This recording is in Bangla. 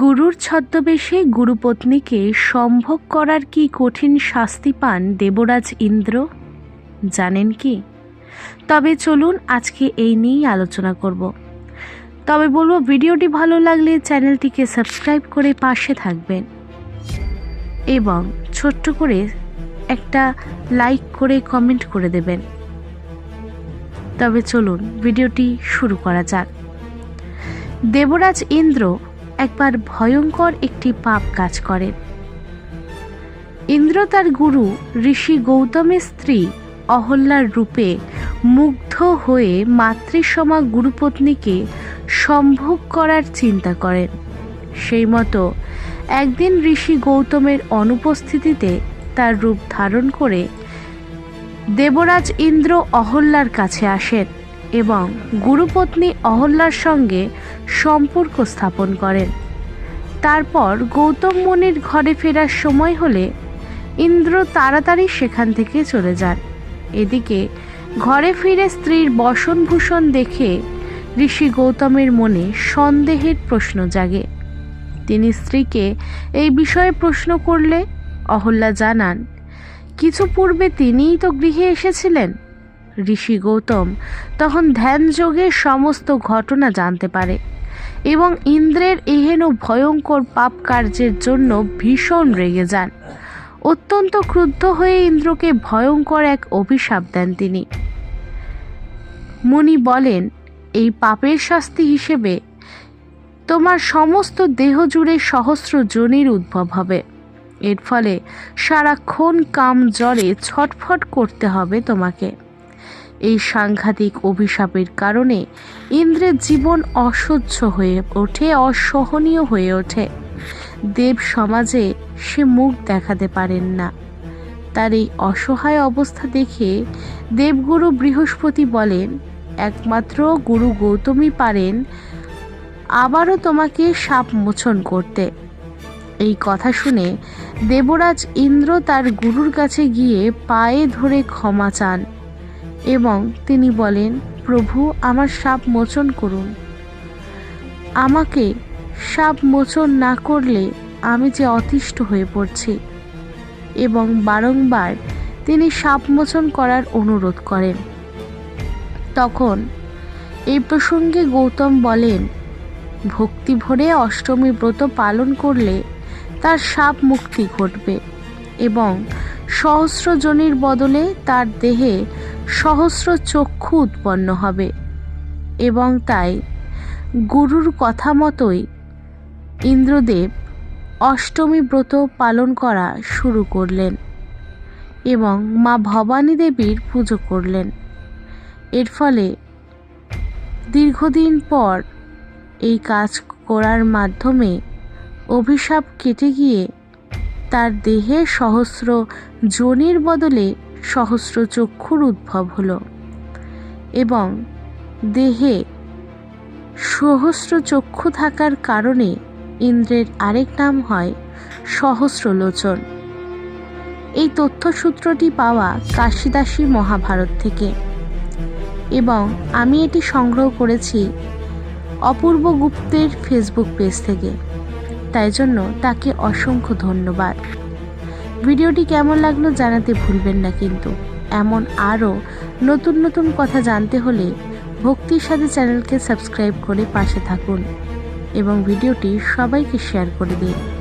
গুরুর ছদ্মবেশে গুরুপত্নীকে সম্ভোগ করার কি কঠিন শাস্তি পান দেবরাজ ইন্দ্র? জানেন কি? তবে চলুন আজকে এই নিয়েই আলোচনা করব। তবে বলব ভিডিওটি ভালো লাগলে চ্যানেলটিকে সাবস্ক্রাইব করে পাশে থাকবেন। এবং ছোট্ট করে একটা লাইক করে কমেন্ট করে দেবেন। তবে চলুন ভিডিওটি শুরু করা যাক। দেবরাজ ইন্দ্র একবার ভয়ঙ্কর একটি পাপ কাজ করেন ইন্দ্র তার গুরু ঋষি গৌতমের স্ত্রী অহল্যার রূপে মুগ্ধ হয়ে মাতৃসমা গুরুপত্নীকে সম্ভোগ করার চিন্তা করেন সেই মতো একদিন ঋষি গৌতমের অনুপস্থিতিতে তার রূপ ধারণ করে দেবরাজ ইন্দ্র অহল্যার কাছে আসেন এবং গুরুপত্নী অহল্যার সঙ্গে সম্পর্ক স্থাপন করেন। তারপর গৌতম মুনির ঘরে ফেরার সময় হলে ইন্দ্র তাড়াতাড়ি সেখান থেকে চলে যান। এদিকে ঘরে ফিরে স্ত্রীর বসনভূষণ দেখে ঋষি গৌতমের মনে সন্দেহের প্রশ্ন জাগে। তিনি স্ত্রীকে এই বিষয়ে প্রশ্ন করলে অহল্যা জানান, কিছু পূর্বে তিনিই তো গৃহে এসেছিলেন? ঋষি গৌতম তখন ধ্যানযোগে সমস্ত ঘটনা জানতে পারে। এবং ইন্দ্রের এহেন ভয়ঙ্কর পাপ কার্যের জন্য ভীষণ রেগে যান। অত্যন্ত ক্রুদ্ধ হয়ে ইন্দ্রকে ভয়ঙ্কর এক অভিশাপ দেন তিনি। মুনি বলেন, এই পাপের শাস্তি হিসেবে তোমার সমস্ত দেহ জুড়ে সহস্র জনির উদ্ভব হবে। এর ফলে সারাক্ষণ কাম জ্বরে ছটফট করতে হবে তোমাকে। এই সাংঘাতিক অভিশাপের কারণে ইন্দ্রের জীবন অসহ্য হয়ে ওঠে, অসহনীয় হয়ে ওঠে। দেব সমাজে সে মুখ দেখাতে পারেন না। তার এই অসহায় অবস্থা দেখে দেবগুরু বৃহস্পতি বলেন, একমাত্র গুরু গৌতমই পারেন আবারও তোমাকে সাপ মোচন করতে। এই কথা শুনে দেবরাজ ইন্দ্র তার গুরুর কাছে গিয়ে পায়ে ধরে ক্ষমা চান। এবং তিনি বলেন, প্রভু, আমার সাপ মোচন করুন। আমাকে সাপ মোচন না করলে আমি যে অতিষ্ঠ হয়ে পড়ছি। এবং বারংবার তিনি সাপ মোচন করার অনুরোধ করেন। তখন এই প্রসঙ্গে গৌতম বলেন ভক্তি ভরে অষ্টমী ব্রত পালন করলে তার সাপ মুক্তি ঘটবে এবং সহস্র জনির বদলে তার দেহে সহস্র চক্ষু উৎপন্ন হবে। এবং তাই গুরুর কথা মতোই ইন্দ্রদেব অষ্টমী ব্রত পালন করা শুরু করলেন এবং মা ভবানী দেবীর পুজো করলেন। এর ফলে দীর্ঘদিন পর এই কাজ করার মাধ্যমে অভিশাপ কেটে গিয়ে তার দেহে সহস্র জনির বদলে সহস্র চক্ষুর উদ্ভব হলো এবং দেহে সহস্র চক্ষু থাকার কারণে ইন্দ্রের আরেক নাম হয় সহস্রলোচন। এই তথ্যসূত্রটি পাওয়া কাশিদাসী মহাভারত থেকে। এবং আমি এটি সংগ্রহ করেছি অপূর্ব গুপ্তের ফেসবুক পেজ থেকে। তাই জন্য তাকে অসংখ্য ধন্যবাদ। ভিডিওটি কেমন লাগল জানাতে ভুলবেন না কিন্তু। এমন আরও নতুন নতুন কথা জানতে হলে ভক্তির সাথে চ্যানেলকে সাবস্ক্রাইব করে পাশে থাকুন এবং ভিডিওটি সবাইকে শেয়ার করে দিন।